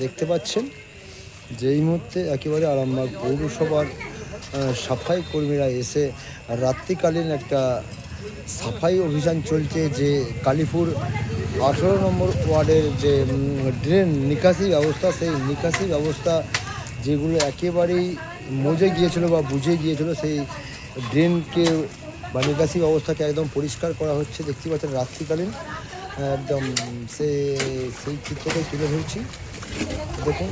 দেখতে পাচ্ছেন যে এই মুহূর্তে একেবারে আরামবাগ পৌরসভার সাফাই কর্মীরা এসে রাত্রিকালীন একটা সাফাই অভিযান চলছে যে কালীপুর আঠেরো নম্বর ওয়ার্ডের যে ড্রেন নিকাশি ব্যবস্থা, সেই নিকাশি ব্যবস্থা যেগুলো একেবারেই মজে গিয়েছিল বা বুঝে গিয়েছিল, সেই ড্রেনকে বা নিকাশি ব্যবস্থাকে একদম পরিষ্কার করা হচ্ছে। দেখতে পাচ্ছেন রাত্রিকালীন, একদম সে, সেই চিত্রটাই তুলে ধরছি। দেখুন,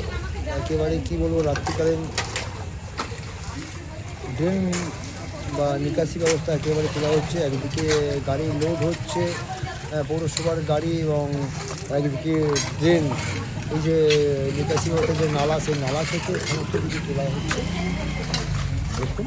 একেবারে কি বলব, রাত্রিকালীন ড্রেন বা নিকাশি ব্যবস্থা একেবারে তোলা হচ্ছে। একদিকে গাড়ি লোড হচ্ছে পৌরসভার গাড়ি এবং একদিকে ড্রেন। এই যে নিকাশি ব্যবস্থা যে নালা, সেই নালা থেকে সমস্ত কিছু তোলা হচ্ছে। দেখুন।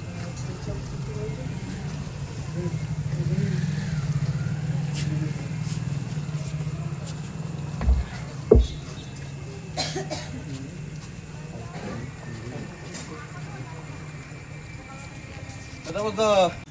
That was the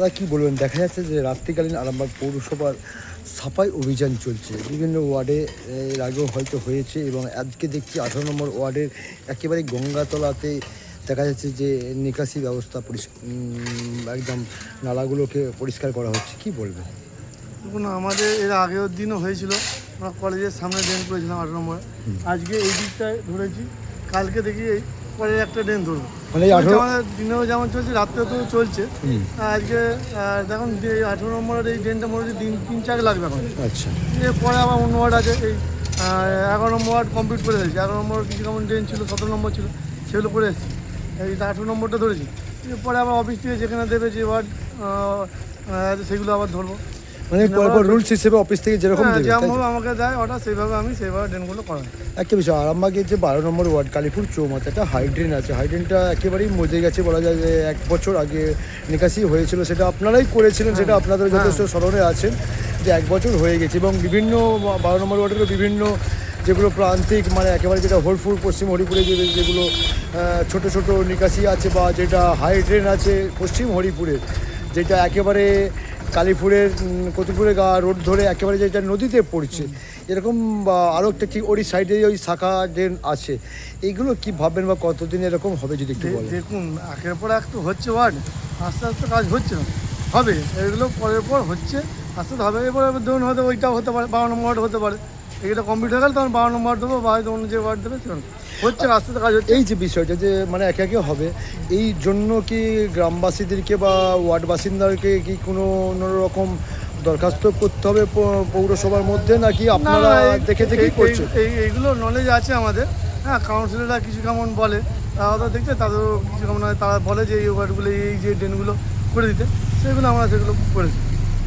দাদা কি বলবেন? দেখা যাচ্ছে যে রাত্রিকালীন আরামবাগ পৌরসভার সাফাই অভিযান চলছে। বিভিন্ন ওয়ার্ডে এর আগেও হয়তো হয়েছে এবং আজকে দেখছি আঠারো নম্বর ওয়ার্ডের একেবারে গঙ্গাতলাতে দেখা যাচ্ছে যে নিকাশি ব্যবস্থা পরিষ্কার একদম নালাগুলোকে পরিষ্কার করা হচ্ছে। কি বলবেন? দেখুন আমাদের এর আগের দিনও হয়েছিল। আমরা কলেজের সামনে ড্রেন করেছিলাম আট নম্বরে। আজকে এই দিকটায় ধরেছি। কালকে দেখি এই পরে একটা ড্রেন ধরবো। মানে এই আঠারো দিনেও যেমন চলছে রাত্রেও তো চলছে। আজকে দেখুন যে আঠেরো নম্বরের এই ড্রেনটা মোটামুটি দিন তিন চার লাগবে এখন। আচ্ছা। এরপরে আবার অন্য ওয়ার্ড আছে এই এগারো নম্বর ওয়ার্ড কমপ্লিট করে দিয়েছি। এগারো নম্বর কিছু কেমন ড্রেন ছিল সতেরো নম্বর ছিল সেগুলো করে এসেছি। এই আঠেরো নম্বরটা ধরেছি। এরপরে আবার অফিস থেকে যেখানে দেবে যে ওয়ার্ড সেগুলো আবার ধরবো। মানে পরপর রুলস হিসেবে অফিস থেকে যেরকম হ্যাঁ, দেবে যেমন আমাকে দেয় অর্ডার সেইভাবে আমি সেইভাবে ড্রেনগুলো করাই। একটা বিষয় আরামবাগের যে বারো নম্বর ওয়ার্ড কালীপুর চৌমাথা একটা হাইড্রেন আছে। হাইড্রেনটা একেবারেই মজে গেছে বলা যায় যে এক বছর আগে নিকাশি হয়েছিল সেটা আপনারাই করেছিলেন সেটা আপনাদের যথেষ্ট স্মরণে আছেন যে এক বছর হয়ে গেছে। এবং বিভিন্ন বারো নম্বর ওয়ার্ডেরও বিভিন্ন যেগুলো প্রান্তিক মানে একেবারে যেটা হোলফুল পশ্চিম হরিপুরে যে যেগুলো ছোট ছোট নিকাশি আছে বা যেটা হাই ড্রেন আছে পশ্চিম হরিপুরের যেটা একেবারে কালীপুরের কতিপুরে গা রোড ধরে একেবারে যেটা নদীতে পড়ছে এরকম বা আরও একটা ঠিক ওই সাইডে ওই শাখা ড্রেন আছে এইগুলো কি ভাববেন বা কতদিন এরকম হবে যদি একটু বলেন? দেখুন একের পর এক তো হচ্ছে ওয়ার্ড আস্তে আস্তে কাজ হচ্ছে না। হবে এগুলো পরের পর হচ্ছে আস্তে আস্তে হবে এরপর ধরুন হয়তো ওইটাও হতে পারে বারো নম্বর হতে পারে। এটা কমপ্লিট হয়ে গেলে তখন বারো নম্বর দেবো বা হয়তো অন্য যে ওয়ার্ড দেবে সেরকম হচ্ছে আস্তে কাজ হচ্ছে। এই যে বিষয়টা যে মানে একে একে হবে এই জন্য কি গ্রামবাসীদেরকে বা ওয়ার্ড বাসিন্দাদেরকে কি কোনো রকম দরখাস্ত করতে হবে পৌরসভার মধ্যে নাকি আপনারা দেখে দেখেই এই- করছেন? এই- এই- এইগুলো নলেজ আছে আমাদের। হ্যাঁ কাউন্সিলররা কিছু কেমন বলে তারা তো দেখছে তাদেরও কিছু কেমন হয় তারা বলে যে এই ওয়ার্ডগুলো এই যে ড্রেনগুলো করে দিতে সেগুলো আমরা সেগুলো করেছি।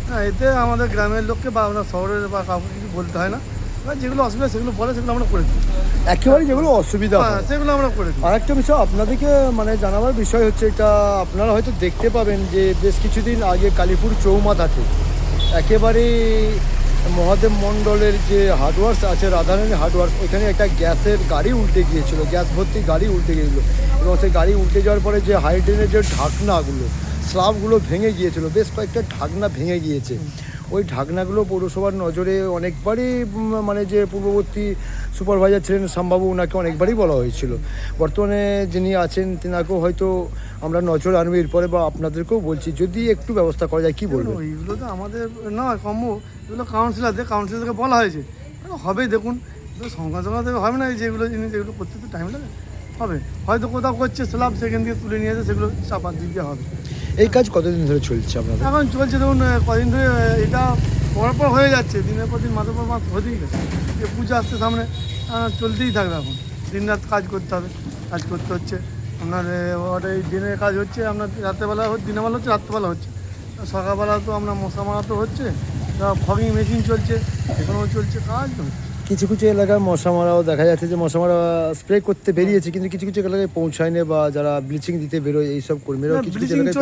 হ্যাঁ এতে আমাদের গ্রামের লোককে বা আমরা শহরের বা কাউকে কিছু বলতে হয় না। যেগুলো অসুবিধা সেগুলো বলে সেগুলো আমরা করেছি একেবারে যেগুলো অসুবিধা হ্যাঁ হয় সেগুলো আমরা করেছি আর একটা বিষয় আপনাদেরকে মানে জানাবার বিষয় হচ্ছে এটা আপনারা হয়তো দেখতে পাবেন যে বেশ কিছুদিন আগে কালীপুর চৌমাথাতে একেবারে মহাদেব মণ্ডলের যে হার্ডওয়ার্স আছে রাধারানী হার্ডওয়ার্স ওইখানে একটা গ্যাসের গাড়ি উল্টে গিয়েছিল গ্যাস ভর্তি গাড়ি উল্টে গিয়েছিল। এবং সেই গাড়ি উল্টে যাওয়ার পরে যে হাইড্রেনের যে ঢাকনাগুলো স্লাবগুলো ভেঙে গিয়েছিল বেশ কয়েকটা ঢাকনা ভেঙে গিয়েছে। ওই ঢাকনাগুলো পৌরসভার নজরে অনেকবারই মানে যে পূর্ববর্তী সুপারভাইজার ছিলেন শ্যামবাবু ওনাকে অনেকবারই বলা হয়েছিল। বর্তমানে যিনি আছেন তেনাকেও হয়তো আমরা নজর আনব। এরপরে বা আপনাদেরকেও বলছি যদি একটু ব্যবস্থা করা যায় কি বলব ওইগুলো তো আমাদের নয় কম এগুলো কাউন্সিলারদের কাউন্সিলারকে বলা হয়েছে। হবে দেখুন। সঙ্গে সঙ্গে হবে না যেগুলো জিনিস যেগুলো করতে তো টাইম লাগে। হবে। হয়তো কোথাও করছে স্ল্যাব সেখান থেকে তুলে নিয়ে এসে সেগুলো চাপার দিকে হবে। এই কাজ কতদিন ধরে চলছে আপনাদের? এখন চলছে ধরুন কদিন ধরে এটা পর পর হয়ে যাচ্ছে, দিনের পর দিন, মাসের পর মাস হতেই গেছে। যে পুজো আসছে সামনে চলতেই থাকবে এখন। দিন রাত কাজ করতে হবে, কাজ করতে হচ্ছে। আপনার ওটা এই দিনের কাজ হচ্ছে, আপনার রাত্রেবেলা দিনের বেলা হচ্ছে, রাত্রেবেলা হচ্ছে। সকালবেলা তো আপনার মশা মারা তো হচ্ছে ফগিং মেশিন চলছে, এখনও চলছে কাজ হচ্ছে। কিছু কিছু এলাকায় মশা মারাও দেখা যাচ্ছে যে মশা মারা স্প্রে করতে বেরিয়েছে কিন্তু কিছু কিছু এলাকায় পৌঁছায়নি বা যারা ব্লিচিং দিতে বেরোয় এইসব কর্মীরাও কিছু কিছু এলাকায়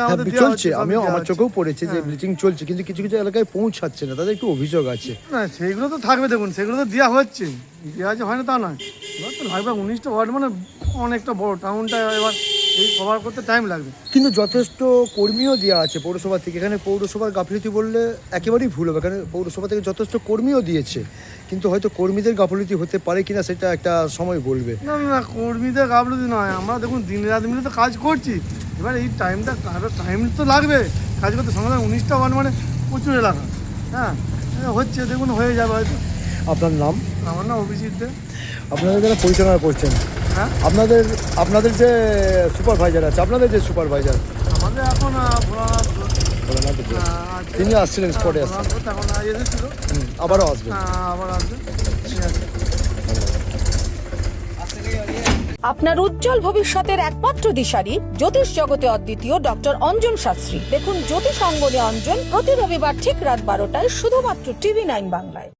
হ্যাঁ দেওয়া চলছে হচ্ছে, আমিও আমার চোখেও পড়েছে যে হ্যাঁ। ব্লিচিং চলছে কিন্তু কিছু কিছু এলাকায় পৌঁছাচ্ছে না তাদের একটু অভিযোগ আছে। না সেগুলো তো থাকবে দেখুন সেগুলো তো দেওয়া হচ্ছে। দেওয়া যে হয় না তা নয়। লাগবে উনিশটা ওয়ার্ড মানে অনেকটা বড় টাউনটা এবার এই কভার করতে টাইম লাগবে। কিন্তু যথেষ্ট কর্মীও দেওয়া আছে পৌরসভা থেকে। এখানে পৌরসভার গাফিলতি বললে একেবারেই ভুল হবে এখানে পৌরসভা থেকে যথেষ্ট কর্মীও দিয়েছে। কিন্তু হয়তো কর্মীদের গাফিলতি হতে পারে কিনা সেটা একটা সময় বলবে। না না কর্মীদের গাফলতি নয়। আমরা দেখুন দিন রাত মিলে তো কাজ করছি। এবার এই টাইমটা আরও টাইম তো লাগবে। কাজ করতে সঙ্গে উনিশটা ওয়ার্ড মানে প্রচুর এলাকা। হ্যাঁ হচ্ছে দেখুন হয়ে যাবে হয়তো। আপনার নাম? আমার না অভিজিৎ দে। আপনাদের যারা পরিচালনা করছেন হ্যাঁ আপনাদের আপনাদের যে সুপারভাইজার আছে আপনাদের যে সুপারভাইজার? আমাদের এখন। তিনি আসছিলেন স্পটে আসছেন আবারও আসবেন। আবার আসবে। আপনার উজ্জ্বল ভবিষ্যতের একমাত্র দিশারি জ্যোতিষ জগতে অদ্বিতীয় ডক্টর অঞ্জন শাস্ত্রী। দেখুন জ্যোতিষ অঙ্গনে অঞ্জন প্রতি রবিবার ঠিক রাত বারোটায় শুধুমাত্র টিভি নাইন বাংলায়।